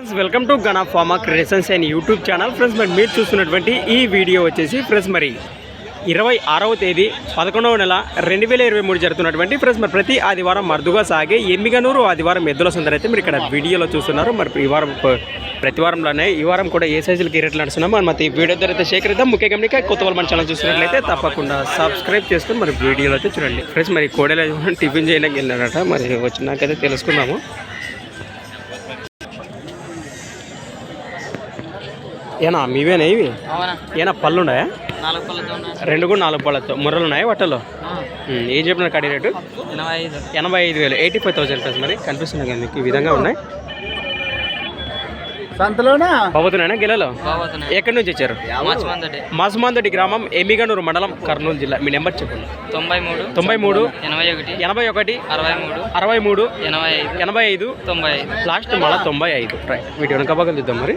Friends welcome to Gana pharma creations and YouTube channel friends మరి మీరు చూస్తున్నటువంటి ఈ వీడియో వచ్చేసి ఫ్రెండ్స్ మరి ఇరవై ఆరవ తేదీ పదకొండవ నెల రెండు వేల ఇరవై మూడు జరుగుతున్నటువంటి ఫ్రెండ్స్ మరి ప్రతి ఆదివారం మరుదుగా సాగే ఎమ్మిగనూరు ఆదివారం ఎద్దుల సందర్ అయితే మీరు ఇక్కడ వీడియోలో చూస్తున్నారు. మరి ఈ వారం ప్రతి వారంలోనే ఈ వారం కూడా ఏ సైజులకి రేట్లు నడుస్తున్నాం మరి ఈ వీడియో ద్వారా అయితే సేకరిద్దాం ముఖ్య గమనిక కొత్త వాళ్ళు మన ఛానల్ చూసినట్లయితే తప్పకుండా సబ్స్క్రైబ్ చేసుకుని మరి వీడియోలో అయితే చూడండి. ఫ్రెండ్స్ మరి కోడెల టిఫిన్ చేయడానికి వెళ్ళారట? మరి వచ్చినాకైతే తెలుసుకున్నాము ఏనా మీవేనా ఇవి? ఏనా పళ్ళు ఉన్నాయా. రెండు కూడా నాలుగు పళ్ళతో. ముర్రలు ఉన్నాయి వట్టలు ఉమ్, ఏం చెప్పినారు కడి రేటు? ఎనభై ఐదు. వేలు. ఎయిటీ ఫైవ్ థౌసండ్ ప్లస్ మరి. కనిపిస్తున్నాయి కదా మీకు ఈ విధంగా ఉన్నాయి. సంతలోనా? గిలలో ఎక్కడి నుంచి వచ్చారు? మాసమాందడి గ్రామం ఎమిగనూరు మండలం కర్నూలు జిల్లా. మీ నెంబర్ చెప్పండి తొంభై మూడు తొంభై మూడు ఎనభై ఒకటి. ఎనభై ఒకటి. అరవై మూడు అరవై మూడు ఎనభై ఐదు. ఎనభై ఐదు. తొంభై ఐదు. లాస్ట్ మళ్ళీ తొంభై ఐదు. రైట్ వీటి వెనక పక్కన చూద్దాం మరి.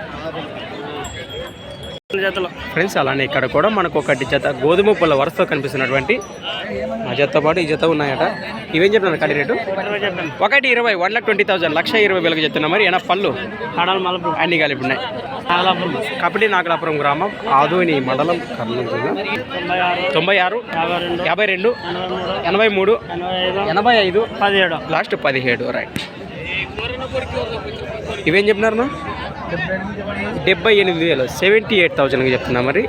ఫ్రెండ్స్ అలానే ఇక్కడ కూడా మనకు ఒకటి జత గోధుమ పళ్ళ వరుసతో కనిపిస్తున్నటువంటి ఆ జతతో పాటు ఈ జత ఉన్నాయట. ఇవేం చెప్తున్నారు కడి రేటు? ఒకటి ఇరవై వన్ లాక్ ట్వంటీ థౌసండ్ లక్ష ఇరవై వేలకు చెప్తున్నా మరి. ఏనా పళ్ళు? అన్ని కలిపి ఉన్నాయి. కపటి నాగలాపురం గ్రామం ఆదోని మండలం కర్నూలు జిల్లా. తొంభై ఆరు. యాభై రెండు. ఎనభై మూడు. ఎనభై ఐదు. పదిహేడు. లాస్ట్ పదిహేడు రైట్. ఇవేం చెప్పినారు? డెబ్బై ఎనిమిది వేలు. సెవెంటీ ఎయిట్ థౌజండ్కి చెప్తున్నా మరి.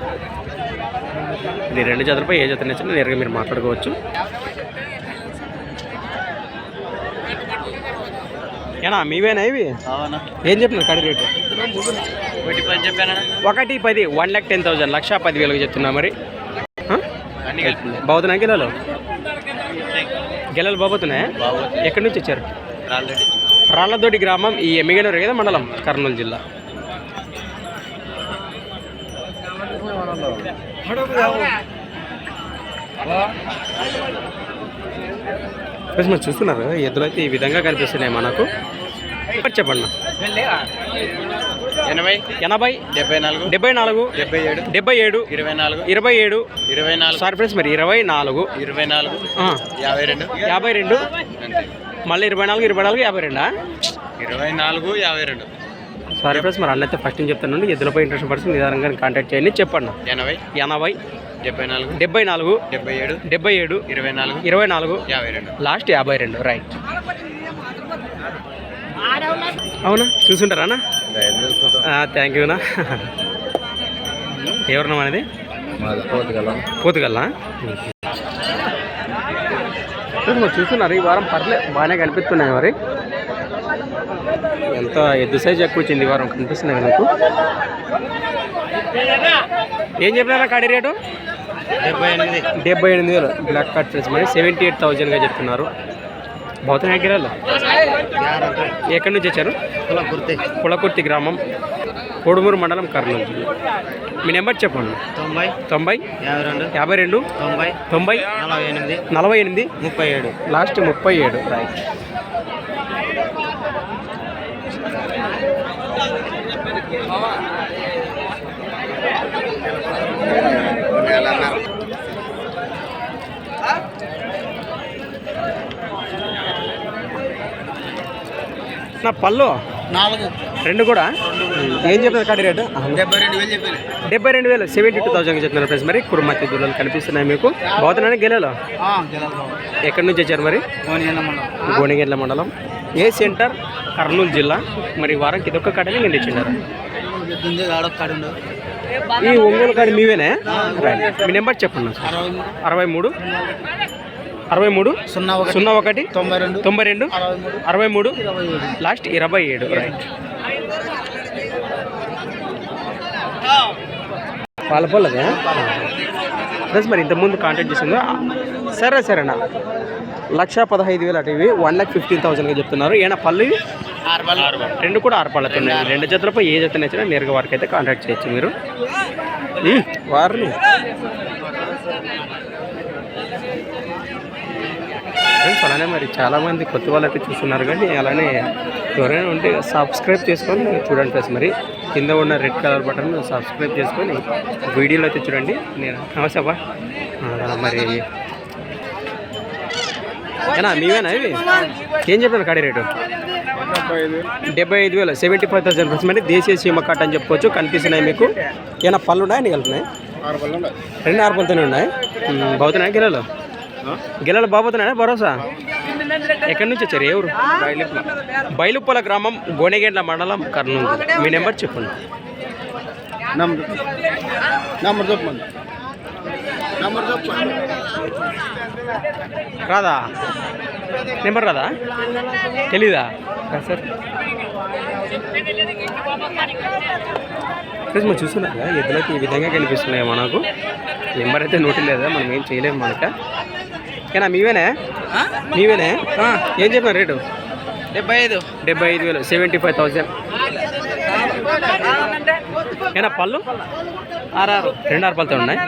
ఇది రెండు జతలపై ఏ జత నచ్చినా నేరుగా మీరు మాట్లాడుకోవచ్చు. ఏనా మీవేనా ఇవి? ఏం చెప్పినారు కడి రేటు? ఒకటి పది చెప్పానా వన్ ల్యాక్ టెన్ థౌసండ్ లక్ష పది వేలకు చెప్తున్నా మరి. బాగుతున్నాయి గిల్లలు గిల్లలు బాగుతున్నాయా? ఎక్కడి నుంచి వచ్చారు? రాళ్ళదోడి గ్రామం ఈ ఎమ్మిగనూరు కదా మండలం కర్నూలు జిల్లా. మరి చూస్తున్నారు? ఎద్దులు అయితే ఈ విధంగా కనిపిస్తున్నాయి మనకు. చెప్పండి. ఎనభై ఎనభై డెబ్బై నాలుగు డెబ్బై నాలుగు డెబ్బై ఏడు డెబ్బై ఏడు ఇరవై నాలుగు ఇరవై ఏడు. ఇరవై నాలుగు సారీ ఫ్రెండ్స్ మరి ఇరవై నాలుగు. ఇరవై నాలుగు యాభై రెండు. యాభై రెండు. మళ్ళీ ఇరవై నాలుగు ఇరవై నాలుగు యాభై రెండా? ఇరవై నాలుగు యాభై రెండు. సారీ ఫ్రెండ్స్ మరి అన్నైతే ఫస్ట్ నుంచి చెప్తానండి ఎద్దులపై ఇంట్రెస్ట్ పర్సన్ నిదానంగా కాంటాక్ట్ చేయండి. చెప్పండి. ఎనభై. ఎనభై. డెబ్బై నాలుగు. డెబ్బై నాలుగు. డెబ్బై ఏడు. డెబ్బై ఏడు. ఇరవై నాలుగు. ఇరవై నాలుగు. యాభై రెండు. లాస్ట్ యాభై రెండు. రైట్ అవునా? చూసుంటారా థ్యాంక్ యూనా ఎవరన్నా అనేది పోతుగల్లా? మరి చూస్తున్నారు ఈ వారం పర్లే బాగానే కనిపిస్తున్నాయి మరి. ఎంత ఎద్దు సైజ్ ఎక్కువ వచ్చింది ఈ వారం కనిపిస్తున్నాయి మీకు? ఏం చెప్పినారా కాడి రేటు? డెబ్బై ఎనిమిది. డెబ్బై ఎనిమిది వేలు. బ్లాక్ కార్డ్ ప్రైస్ మరి సెవెంటీ ఎయిట్ థౌజండ్గా చెప్తున్నారు. భౌతం ఎగిరాలు ఎక్కడి నుంచి వచ్చారు? గుర్తి. పులకుర్తి గ్రామం. కోడుమూరు మండలం కర్నూలు. మీ నెంబర్ చెప్పండి. తొంభై తొంభై యాభై రెండు యాభై రెండు తొంభై తొంభై నలభై ఎనిమిది నలభై ఎనిమిది ముప్పై ఏడు. లాస్ట్ ముప్పై ఏడు. రైట్ నా పళ్ళు నాలుగు. రెండు కూడా? ఏం చెప్తున్నారు కాడి రేటు? డెబ్బై రెండు వేలు చెప్పాను డెబ్బై రెండు వేలు. సెవెంటీ టూ థౌసండ్ చెప్తున్నారు ప్రైస్ మరి. కురుమతి దూరాలు కనిపిస్తున్నాయి మీకు. బాగుతున్నాయి? గెలలో? ఎక్కడి నుంచి వచ్చారు మరి? గోనిగెడ్ల మండలం. ఏ సెంటర్? కర్నూలు జిల్లా. మరి వారానికి ఇదొక కాడని నేను ఇచ్చిండారు ఈ ఒంగోలు కాడి మీవేనే. మీ నెంబర్ చెప్పండి. అరవై మూడు. అరవై మూడు సున్నా సున్నా ఒకటి తొంభై రెండు తొంభై రెండు అరవై మూడు లాస్ట్ ఇరవై ఏడు. రైట్ పాల పొలదే ప్లస్ మరి ఇంతకుముందు కాంటాక్ట్ చేసిందా? సరే సరేనా. లక్ష పదహైదు వేలు అటు ఇవి. వన్ ల్యాక్ ఫిఫ్టీన్ థౌసండ్గా చెప్తున్నారు. ఏనా పళ్ళు పళ్ళు. రెండు కూడా ఆరు పళ్ళతో ఉన్నాయి రెండు జతలపై ఏ జత నచ్చినా నేరుగా వారికి అయితే కాంటాక్ట్ చేయొచ్చు మీరు. వారిని. ఫ్రెండ్స్ అలానే మరి చాలామంది కొత్త వాళ్ళు అయితే చూస్తున్నారు కానీ అలానే ఎవరైనా ఉంటే సబ్స్క్రైబ్ చేసుకొని చూడండి ఫ్రెండ్స్ మరి. కింద ఉన్న రెడ్ కలర్ బటన్ సబ్స్క్రైబ్ చేసుకొని వీడియోలో అయితే చూడండి. నేను నమస్తే మరి ఏనా మీవేనా ఇవి? ఏం చెప్పారు కాడి రేటు? డెబ్బై ఐదు వేలు సెవెంటీ ఫైవ్ థౌసండ్ రూపీస్ మరి దేశీయ సీమ కట్ అని చెప్పుకోవచ్చు. కనిపిస్తున్నాయి మీకు. ఏమైనా పళ్ళు ఉన్నాయా పళ్ళు ఉన్నాయి. రెండు ఆరు పళ్ళతోనే ఉన్నాయి. బాగుతున్నాయా గిల్లలు గిల్లలు బాగుతున్నాయా భరోసా? ఎక్కడి నుంచి వచ్చారు? ఎవరు బయలుప్పల గ్రామం గోనెగేండ్ల మండలం కర్నూలు. మీ నెంబర్ చెప్పండి. నంబర్ చెప్పండి నంబర్ చెప్పండి రాదా? నెంబర్ రాదా? తెలీదా? సార్ ఫ్రెండ్స్ మనం చూస్తున్నాం కదా ఎద్దులకి ఈ విధంగా కనిపిస్తున్నాయి మనకు నెంబర్ అయితే నోటి లేదా మనం ఏం చేయలేము మనక. ఏనా మీవేనే? మీవేనే? ఏం చెప్పిన రేటు? డెబ్బై ఐదు. డెబ్బై ఐదు వేలు సెవెంటీ ఫైవ్ థౌజండ్ ఏనా పళ్ళు? ఆర్ఆర్ రెండు ఆరు పళ్ళతో ఉన్నాయి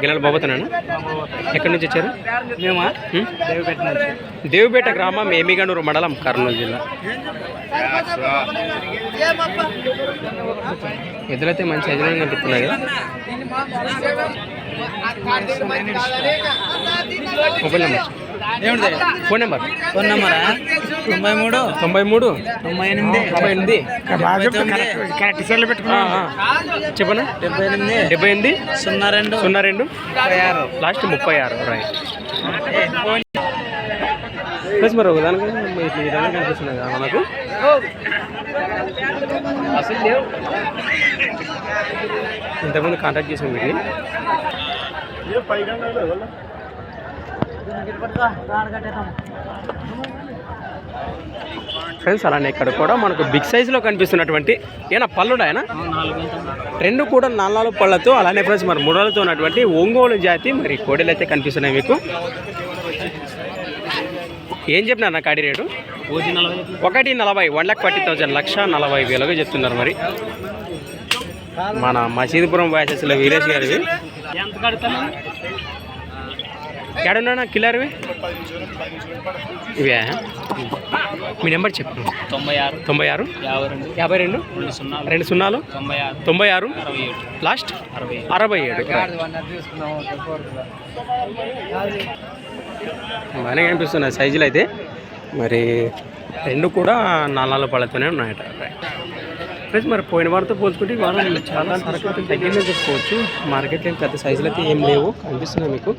గిల్లలు బాబోతున్నాను ఎక్కడి నుంచి వచ్చారు మేమా? దేవపేట నుంచి దేవిపేట గ్రామం ఏమిగనూరు మండలం కర్నూలు జిల్లా ఎదురైతే మంచి ఎదురు కనిపిస్తున్నాయి కదా mobile number phone number? Phone నెంబరా? తొంభై మూడు? తొంభై మూడు? తొంభై ఎనిమిది? తొంభై ఎనిమిది? కరెక్ట్ సెల్ ఆ, ఆ. చెప్పనా? డెబ్బై ఎనిమిది? డెబ్బై ఎనిమిది? సున్నా రెండు? సున్నా రెండు? ముప్పై ఆరు. లాస్ట్ ముప్పై ఆరు రైట్ ప్లస్ మరి ఒక దానికి కనిపిస్తున్నాయి కదా మనకు. ఇంతకుముందు కాంటాక్ట్ చేసాం వీటిని. ఫ్రెండ్స్ అలానే ఇక్కడ కూడా మనకు బిగ్ సైజులో కనిపిస్తున్నటువంటి ఏనా పళ్ళుడా ఆయన రెండు కూడా నాలుగు పళ్ళతో అలానే ఫ్రెండ్స్ మరి ముడలతో ఉన్నటువంటి ఒంగోలు జాతి మరి కోడలు అయితే కనిపిస్తున్నాయి మీకు. ఏం చెప్పినారు నా కాడి రేటు? ఒకటి నలభై వన్ ల్యాక్ ఫార్టీ థౌసండ్ లక్ష నలభై వేలుగా చెప్తున్నారు మరి. మన మసీదుపురం వ్యాసెస్లో వీరేష్ గారివి. ఎక్కడున్నా కిల్లర్వి ఇవే? మీ నెంబర్ చెప్పు. తొంభై ఆరు. తొంభై ఆరు? యాభై రెండు. యాభై రెండు? రెండు సున్నా రెండు సున్నాలు? తొంభై ఆరు. తొంభై ఆరు? అరవై ఏడు. లాస్ట్? అరవై అరవై ఏడు. బాగానే కనిపిస్తున్నాయి సైజులు అయితే. మరి రెండు కూడా నాలుగు పళ్ళతోనే ఉన్నాయట. ఫ్రెండ్స్ మరి పోయిన వారితో పోల్చుకుంటే వారం చాలా సరుకు. అయితే తగ్గిందని చెప్పుకోవచ్చు. మార్కెట్లో పెద్ద సైజులు అయితే ఏం లేవు. కనిపిస్తున్నాయి మీకు.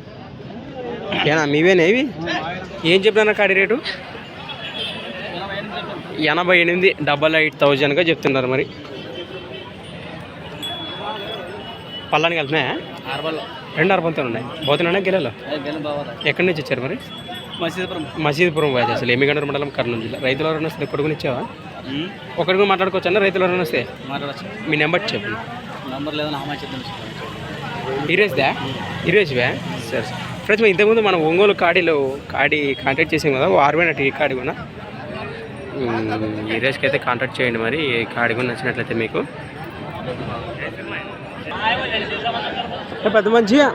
ఏనా మీవేనా ఇవి? ఏం చెప్తున్నా కాడి రేటు? ఎనభై ఎనిమిది డబల్ ఎయిట్ థౌజండ్గా చెప్తున్నారు మరి. ఆరు పళ్ళు రెండు అరపంతో ఉన్నాయి. పోతున్నానే గిల్లలు గెలం బాగా ఎక్కడి నుంచి వచ్చారు మరి? మసీదుపురం. మసీదుపురం వ్యాధి అసలు. ఎమ్మిగండ్ర మండలం కర్నూలు జిల్లా. రైతులు ఎవరైనా వస్తే కొడుకుని ఇచ్చావా? ఒకరికి మాట్లాడుకోవచ్చు? అన్న రైతులు ఎవరైనా వస్తే? మాట్లాడచ్చు. మీ నెంబర్ చెప్పు. నంబర్ లేదని ఈరోజుదా ఈరోజువే సరే సరే. ఫ్రెండ్స్ ఇంతకుముందు మనం ఒంగోలు కాడిలో కాడి కాంటాక్ట్ చేసాం కదా ఆరువేన టీ కాడి కూడా ఈ రోజుకి అయితే కాంటాక్ట్ చేయండి మరి ఈ కాడి కూడా నచ్చినట్లయితే మీకు. పెద్ద మంచిగా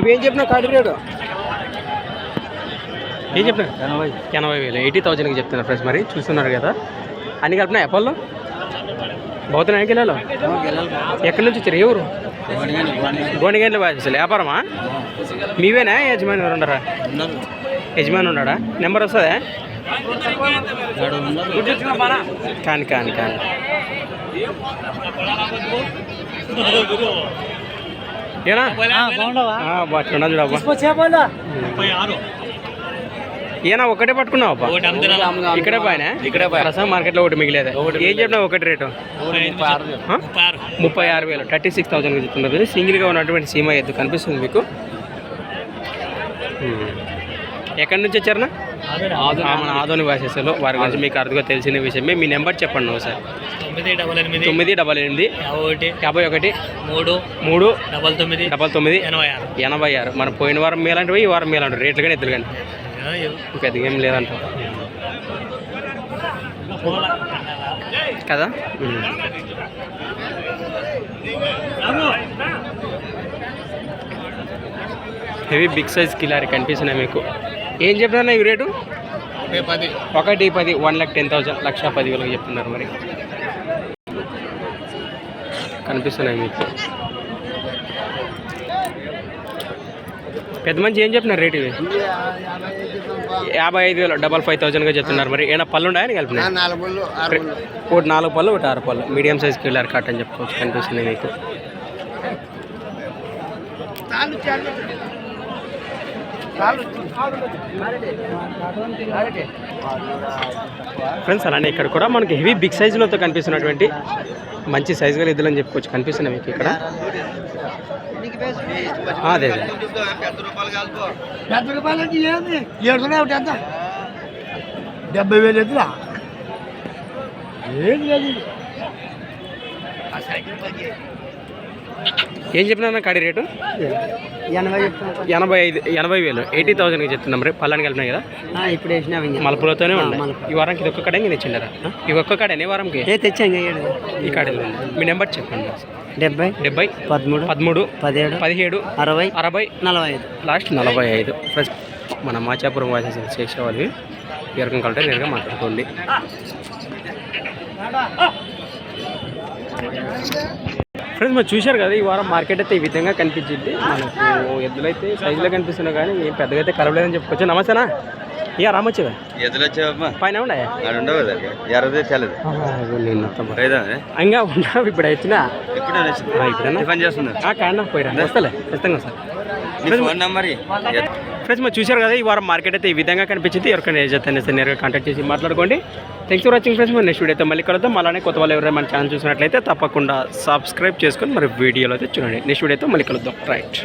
ఇవేం చెప్పినా కాడి రేటు ఏం చెప్పినా ఎనభై. ఎనభై వేలు. ఎయిటీ థౌజండ్కి చెప్తున్నారు ఫ్రెండ్స్ మరి చూస్తున్నారు కదా. అన్ని కలిపినా ఎప్పల్లో కిలోలు ఎక్కడి నుంచి వచ్చారు? ఏ ఊరు గోనిగండ్ల బాగా అసలు వ్యాపారమా? మీవేనా యజమాని ఎవరు ఉండరా? యజమాని ఉన్నాడా? నెంబర్ వస్తుందా? కాని కాని కాని. ఏనా? ఆ, బా చూడండి చూడబ్బా ఏనా ఒకటే పట్టుకున్నావు అబ్బా ఇక్కడే పైన ఇక్కడే ప్రస్తుతం మార్కెట్లో ఒకటి మిగిలేదు. ఏం చెప్పినా ఒకటి రేటు? ముప్పై ఆరు వేలు. థర్టీ సిక్స్ థౌసండ్కి చెప్తున్నారు. సింగిల్గా ఉన్నటువంటి సీమా ఎద్దు కనిపిస్తుంది మీకు. ఎక్కడి నుంచి వచ్చారనా మన ఆదోని. వాసేసాలో వారి గురించి మీకు అర్థంగా తెలిసిన విషయమే. మీ నెంబర్ చెప్పండి ఒకసారి. తొమ్మిది డబల్ ఎనిమిది. తొమ్మిది డబల్ ఎనిమిది. యాభై ఒకటి. యాభై ఒకటి. మూడు. మూడు. డబల్ తొమ్మిది. డబల్ తొమ్మిది. ఎనభై ఆరు. ఎనభై ఆరు. మన పోయిన వారం మేలంటివి ఈ వారం మేలంటారు రేట్లు కానీ ఎద్దులు కానీ పెద్దగా ఏం లేదంట. కదా? హెవీ బిగ్ సైజ్ కిలారి కనిపిస్తున్నాయి మీకు. ఏం చెప్తున్నా ఇవి రేటు? పది ఒకటి పది వన్ ల్యాక్ టెన్ థౌసండ్ లక్ష పదివేలకు చెప్తున్నారు మరి. కనిపిస్తున్నాయి మీకు. పెద్ద మంచి ఏం చెప్తున్నారు రేటు ఇవి? యాభై ఐదు వేలు డబల్ ఫైవ్ థౌసండ్గా చెప్తున్నారు. మరి ఏమైనా పళ్ళు ఉన్నాయని కలిపినాయి నాలుగు పళ్ళు ఒకటి నాలుగు పళ్ళు ఒకటి ఆరు పళ్ళు. మీడియం సైజ్ కిల్లర్ కట్ అని చెప్పుకోవచ్చు కనిపిస్తుంది మీకు. ఫ్రెండ్స్ అలానే ఇక్కడ కూడా మనకి హెవీ బిగ్ సైజులతో కనిపిస్తున్నటువంటి మంచి సైజు గల ఎద్దులు అని చెప్పుకోవచ్చు. కనిపిస్తున్నాయి మీకు ఇక్కడ. అదే పెద్ద రూపాయలు అంటే ఏంది ఏడున్నాయి ఒకటి ఎంత డెబ్బై వేలు ఎదురా ఏంది అది ఏం చెప్పినా కాడి రేటు? ఎనభై ఎనభై ఐదు ఎనభై వేలు. ఎయిటీ థౌసండ్కి చెప్తున్నాం మరి పళ్ళని కలిపినాయి కదా? ఇప్పుడు వేసినా మలుపులతోనే ఉన్నాయి ఈ వారానికి ఇది ఒక్క కడే మీరు ఇచ్చిండారా ఈ ఒక్క కడే ఈ వారంకి? ఏ తెచ్చాం ఏడు. ఈ కాడే మీ నెంబర్ చెప్పండి. డెబ్బై డెబ్బై పదమూడు పదమూడు పదిహేడు పదిహేడు అరవై అరవై నలభై ఐదు. లాస్ట్ నలభై ఐదు. ప్లస్ మన మాచాపురం వాయిసెస్ చేసేవాళ్ళు. ఈ రకం కలితే నేరుగా మాట్లాడుకోండి ఫ్రెండ్స్ మరి చూశారు కదా ఈ వారం మార్కెట్ అయితే ఈ విధంగా కనిపించింది. మనకు ఎద్దులైతే సైజులో కనిపిస్తున్నాయి కానీ ఏం పెద్దగా అయితే కలవలేదని చెప్పుకోవచ్చు. నమస్తేనా? ఇక రామొచ్చేవా ఎదురు వచ్చావమ్మా పైన ఉన్నాయా? ఆడ ఉండవు ఇంకా ఉన్నావు ఇప్పుడు వచ్చినా ఇప్పుడే టిఫిన్ చేస్తున్నా కాండా పోయిరా. వస్తలే ఖచ్చితంగా సార్ నీ ఫోన్ నెంబర్ ఫ్రెండ్స్ మరి చూశారు కదా ఈ వారం మార్కెట్ అయితే ఈ విధంగా కనిపించింది. ఎవరికైనా ఏజెత్ అనేసి నేరుగా కాంటాక్ట్ చేసి మాట్లాడుకోండి. థ్యాంక్స్ ఫర్ వాచింగ్ ఫ్రెండ్స్ మరి నెక్స్ట్ వీడియో మళ్ళీ కలుద్దాం. అలానే కొత్త వాళ్ళు ఎవరైనా మన ఛానల్ చూసినట్లయితే తప్పకుండా సబ్స్క్రైబ్ చేసుకొని మరి వీడియోలో అయితే చూడండి. నెక్స్ట్ వీడియోతో అయితే మళ్ళీ కలుద్దాం. రైట్